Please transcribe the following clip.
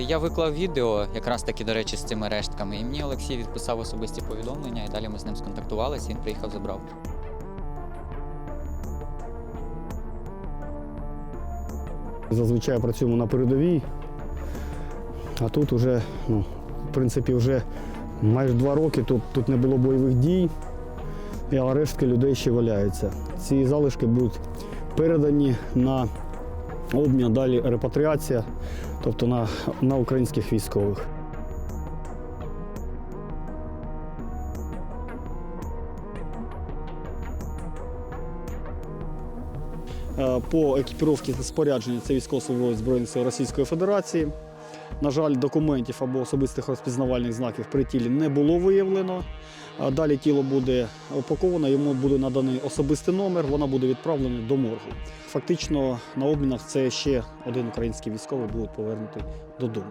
Я виклав відео, якраз таки, до речі, з цими рештками, і мені Олексій відписав особисті повідомлення, і далі ми з ним сконтактувалися, він приїхав, забрав. Зазвичай працюємо на передовій, а тут вже, ну, в принципі, вже майже два роки тут, тут не було бойових дій, а рештки людей ще валяються. Ці залишки будуть передані на обмін, далі репатріація, тобто на, на українських військових. Е, По екіпіровці та спорядженню це військовослужбовець Збройних сил Російської Федерації. На жаль, документів або особистих розпізнавальних знаків при тілі не було виявлено. Далі тіло буде опаковане, йому буде наданий особистий номер, вона буде відправлена до моргу. Фактично на обмінах це ще один український військовий буде повернути додому.